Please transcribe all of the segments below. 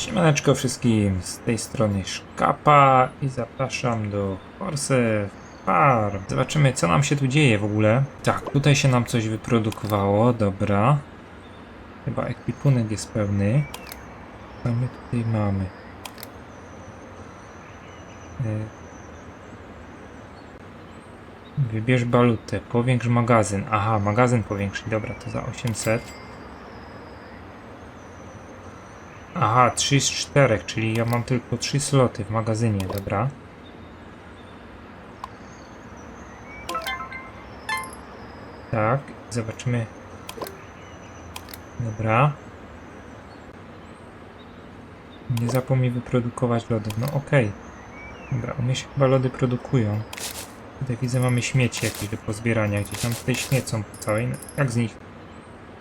Siemaneczko wszystkim, z tej strony Szkapa i zapraszam do Force Farm. Zobaczymy co nam się tu dzieje w ogóle. Tak, tutaj się nam coś wyprodukowało, dobra. Chyba ekwipunek jest pełny. Co my tutaj mamy? Y, Wybierz balutę, powiększ magazyn. Aha, magazyn powiększy, dobra, to za 800. Aha, 3 z 4, czyli ja mam tylko 3 sloty w magazynie, dobra. Tak, zobaczymy. Dobra. Nie zapomnij wyprodukować lodów. No okej. Dobra, u mnie się chyba lody produkują. Tutaj widzę mamy śmieci jakieś do pozbierania, gdzieś tam tutaj śmiecą po całej. No, jak z nich...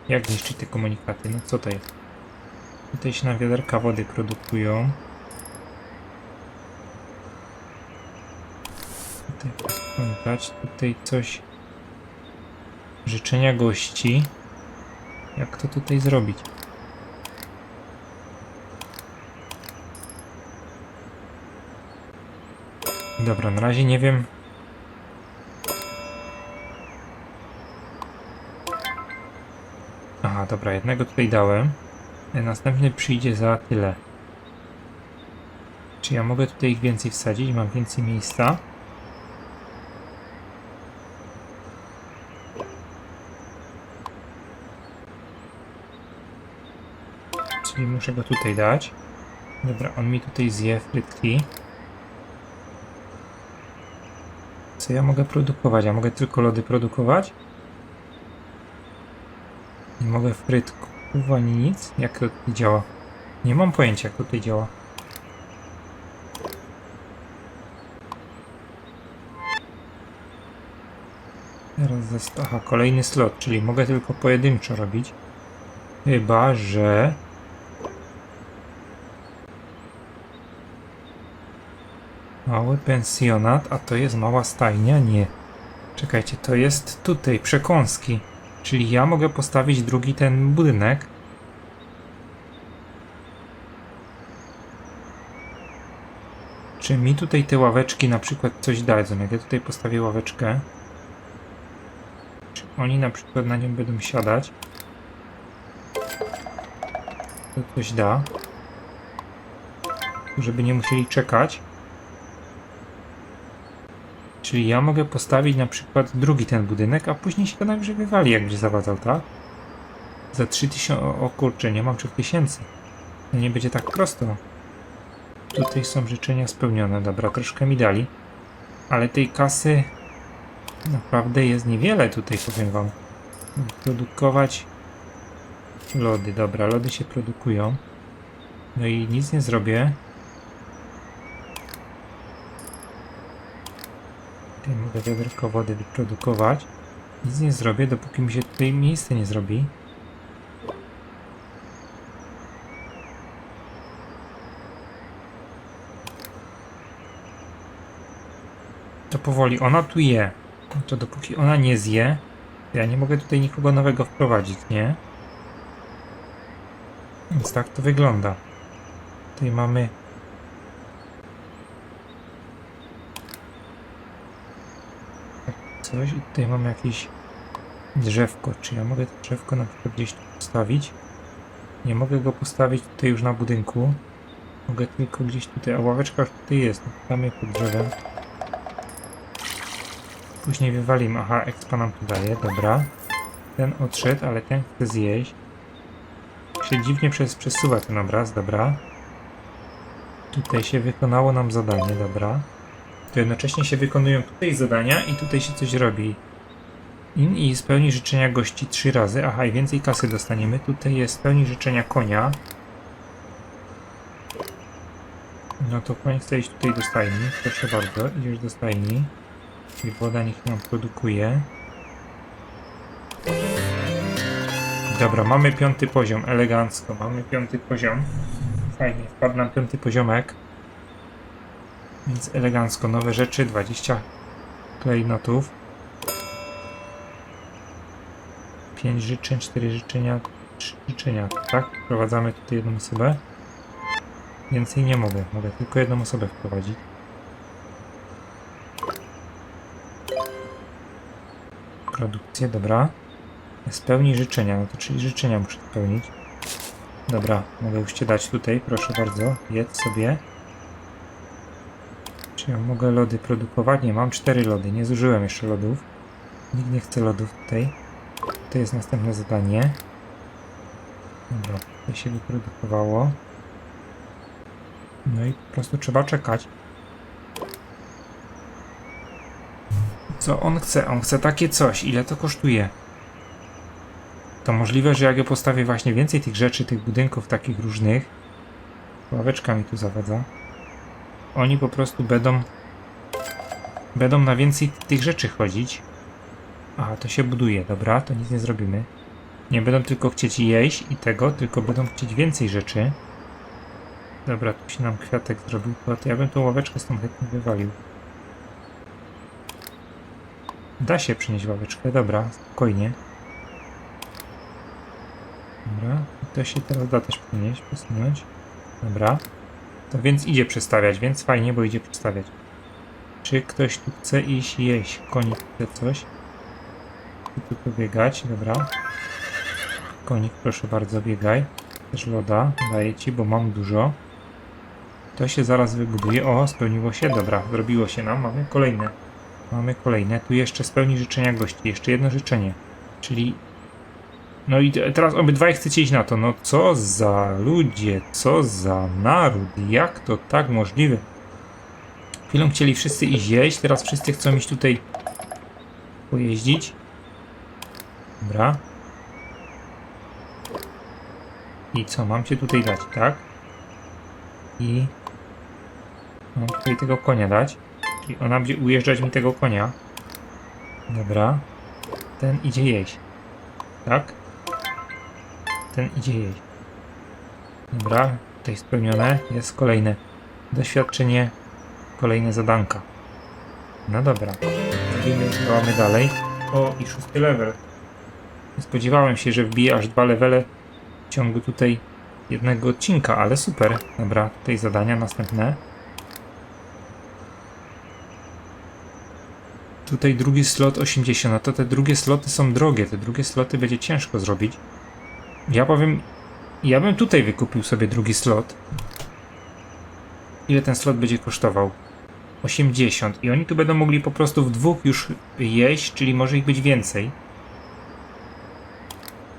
Jak zniszczyć te komunikaty? No co to jest? Tutaj się na wiaderka wody produkują. Tutaj posprzątać. Tutaj coś. Życzenia gości. Jak to tutaj zrobić? Dobra, na razie nie wiem. Aha, dobra, jednego tutaj dałem. Następny przyjdzie za tyle. Czy ja mogę tutaj ich więcej wsadzić? Mam więcej miejsca. Czyli muszę go tutaj dać. Dobra, on mi tutaj zje frytki. Co ja mogę produkować? Ja mogę tylko lody produkować? Nie mogę ani nic. Jak to działa? Nie mam pojęcia jak tutaj działa. Teraz zest- Aha, kolejny slot, czyli mogę tylko pojedynczo robić. Chyba, że... Mały pensjonat, a to jest mała stajnia? Nie. Czekajcie, to jest tutaj, przekąski. Czyli ja mogę postawić drugi ten budynek. Czy mi tutaj te ławeczki na przykład coś dadzą? Jak ja tutaj postawię ławeczkę, czy oni na przykład na nią będą siadać? To coś da. Żeby nie musieli czekać. Czyli ja mogę postawić na przykład drugi ten budynek, a później się go najwyżej wywali, jak zawadzał, tak? Za 3000, o, kurczę, nie mam 3000. To nie będzie tak prosto. Tutaj są życzenia spełnione, dobra, troszkę mi dali. Ale tej kasy naprawdę jest niewiele tutaj, powiem wam. Produkować lody, dobra, lody się produkują. No i nic nie zrobię. Tutaj mogę wiaderko wody wyprodukować. Nic nie zrobię, dopóki mi się tutaj miejsce nie zrobi. To powoli, ona tu je. To dopóki ona nie zje, ja nie mogę tutaj nikogo nowego wprowadzić, nie? Więc tak to wygląda. Tutaj mamy coś i tutaj mam jakieś drzewko. Czy ja mogę to drzewko na przykład gdzieś postawić? Nie mogę go postawić tutaj już na budynku. Mogę tylko gdzieś tutaj, a ławeczka już tutaj jest. Tam je pod drzewem. Później wywalimy. Aha, expa nam tu daje, dobra. Ten odszedł, ale ten chce zjeść. Się dziwnie przez, przesuwa ten obraz, dobra. Tutaj się wykonało nam zadanie, dobra to jednocześnie się wykonują tutaj zadania i tutaj się coś robi. In i spełni życzenia gości trzy razy. Aha, i więcej kasy dostaniemy. Tutaj jest spełni życzenia konia. No to koń chce iść tutaj do stajni. Proszę bardzo, idziesz do stajni. I woda niech nam produkuje. Dobra, mamy piąty poziom, elegancko. Mamy piąty poziom. Fajnie, wpadł nam piąty poziomek. Więc elegancko, nowe rzeczy, 20 klejnotów. 5 życzeń, 4 życzenia, 3 życzenia, tak? Wprowadzamy tutaj jedną osobę. Więcej nie mogę. Mogę tylko jedną osobę wprowadzić. Produkcję, dobra. Spełnij życzenia, no to czyli życzenia muszę spełnić. Dobra, mogę już cię dać tutaj, proszę bardzo. Jedz sobie. Mogę lody produkować? Nie, mam cztery lody, nie zużyłem jeszcze lodów. Nikt nie chce lodów tutaj. To jest następne zadanie. Dobra, to się wyprodukowało. No i po prostu trzeba czekać. Co on chce? On chce takie coś. Ile to kosztuje? To możliwe, że jak ja postawię właśnie więcej tych rzeczy, tych budynków takich różnych. Ławeczka mi tu zawadza. Oni po prostu będą. Będą na więcej tych rzeczy chodzić. Aha, to się buduje, dobra, to nic nie zrobimy. Nie będą tylko chcieć jeść i tego, tylko będą chcieć więcej rzeczy. Dobra, tu się nam kwiatek zrobił, to ja bym tą ławeczkę stąd chętnie wywalił. Da się przynieść ławeczkę, dobra, spokojnie. Dobra, to się teraz da też przynieść, przesunąć. Dobra. To więc idzie przestawiać, więc fajnie, bo idzie przestawiać. Czy ktoś tu chce iść jeść? Konik chce coś? Chce tu pobiegać, dobra. Konik, proszę bardzo, biegaj. Też loda, daję ci, bo mam dużo. To się zaraz wybuduje. O, spełniło się, dobra, zrobiło się nam. Mamy kolejne. Mamy kolejne. Tu jeszcze spełni życzenia gości. Jeszcze jedno życzenie. Czyli. No i te- teraz obydwaj chcecie iść na to. No co za ludzie, co za naród. Jak to tak możliwe? Chwilą chcieli wszyscy iść jeść, teraz wszyscy chcą iść tutaj pojeździć. Dobra. I co, mam cię tutaj dać, tak? I mam tutaj tego konia dać. Czyli ona będzie ujeżdżać mi tego konia. Dobra. Ten idzie jeść. Tak? Ten idzie jeść. Dobra, tutaj spełnione. Jest kolejne doświadczenie, kolejne zadanka. No dobra. Działamy dalej. O, i szósty level. Nie spodziewałem się, że wbiję aż dwa levele w ciągu tutaj jednego odcinka, ale super. Dobra, tutaj zadania następne. Tutaj drugi slot 80, no to te drugie sloty są drogie, te drugie sloty będzie ciężko zrobić. Ja powiem, ja bym tutaj wykupił sobie drugi slot. Ile ten slot będzie kosztował? 80 i oni tu będą mogli po prostu w dwóch już jeść, czyli może ich być więcej.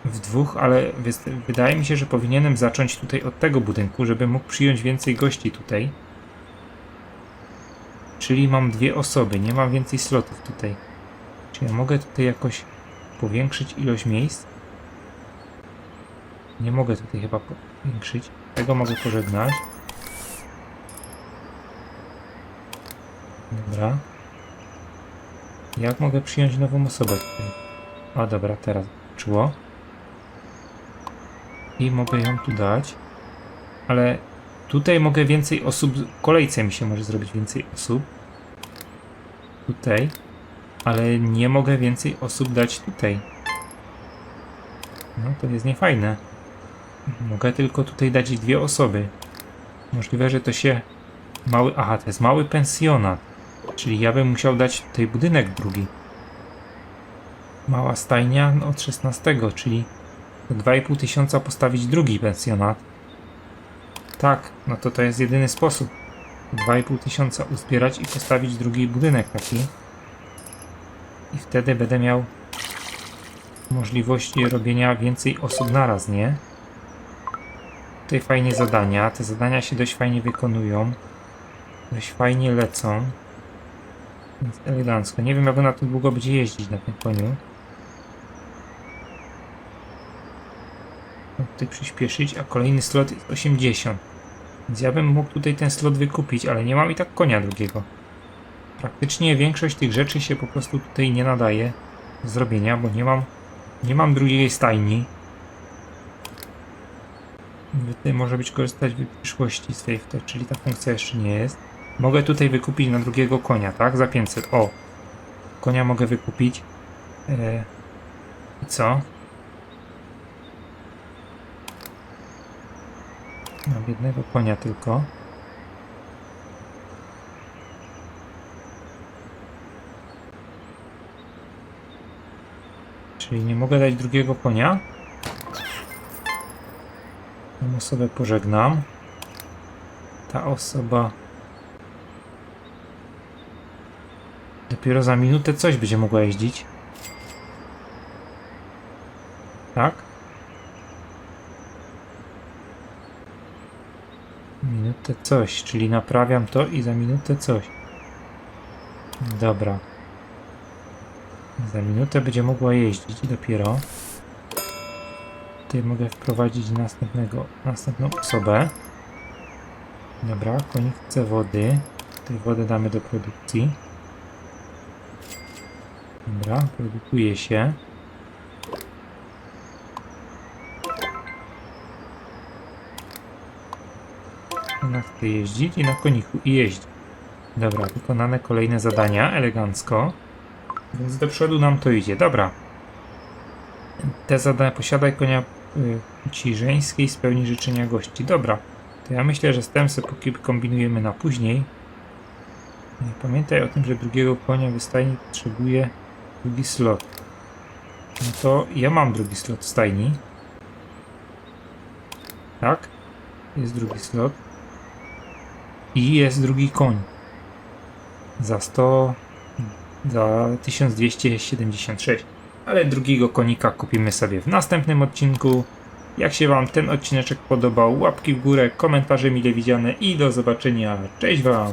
W dwóch, ale wydaje mi się, że powinienem zacząć tutaj od tego budynku, żeby mógł przyjąć więcej gości tutaj. Czyli mam dwie osoby, nie mam więcej slotów tutaj. Czy ja mogę tutaj jakoś powiększyć ilość miejsc? Nie mogę tutaj chyba powiększyć. Tego mogę pożegnać. Dobra. Jak mogę przyjąć nową osobę tutaj? A dobra, teraz czuło. I mogę ją tu dać. Ale tutaj mogę więcej osób. W kolejce mi się może zrobić więcej osób. Tutaj. Ale nie mogę więcej osób dać tutaj. No to jest niefajne. Mogę tylko tutaj dać dwie osoby. Możliwe, że to się. Mały. Aha, to jest mały pensjonat. Czyli ja bym musiał dać tutaj budynek drugi. Mała stajnia no, od 16, czyli za 2,5 tysiąca postawić drugi pensjonat. Tak, no to to jest jedyny sposób. 2,5 tysiąca uzbierać i postawić drugi budynek taki. I wtedy będę miał możliwość robienia więcej osób naraz, nie? Tutaj fajnie zadania. Te zadania się dość fajnie wykonują. Dość fajnie lecą. Więc elegancko. Nie wiem, jak na to długo będzie jeździć na tym koniu. Tutaj przyspieszyć, a kolejny slot jest 80. Więc ja bym mógł tutaj ten slot wykupić, ale nie mam i tak konia drugiego. Praktycznie większość tych rzeczy się po prostu tutaj nie nadaje do zrobienia, bo nie mam, nie mam drugiej stajni. Może być korzystać w przyszłości z tej, czyli ta funkcja jeszcze nie jest. Mogę tutaj wykupić na drugiego konia, tak? Za 500. O! Konia mogę wykupić. E, I co? Mam jednego konia tylko. Czyli nie mogę dać drugiego konia. Tą osobę pożegnam. Ta osoba dopiero za minutę coś będzie mogła jeździć. Tak? Minutę coś, czyli naprawiam to i za minutę coś. Dobra. Za minutę będzie mogła jeździć dopiero. Tutaj mogę wprowadzić następnego, następną osobę. Dobra, konik chce wody. Tutaj wodę damy do produkcji. Dobra, produkuje się. Ona chce jeździć i na koniku i jeździ. Dobra, wykonane kolejne zadania, elegancko. Więc do przodu nam to idzie. Dobra. Te zadania posiadaj konia płci żeńskiej, spełni życzenia gości. Dobra. To ja myślę, że z tym sobie póki kombinujemy na później. Nie pamiętaj o tym, że drugiego konia w stajni potrzebuje drugi slot. No to ja mam drugi slot w stajni. Tak? Jest drugi slot. I jest drugi koń. Za 100. Za 1276. Ale drugiego konika kupimy sobie w następnym odcinku. Jak się Wam ten odcineczek podobał, łapki w górę, komentarze mile widziane i do zobaczenia. Cześć Wam!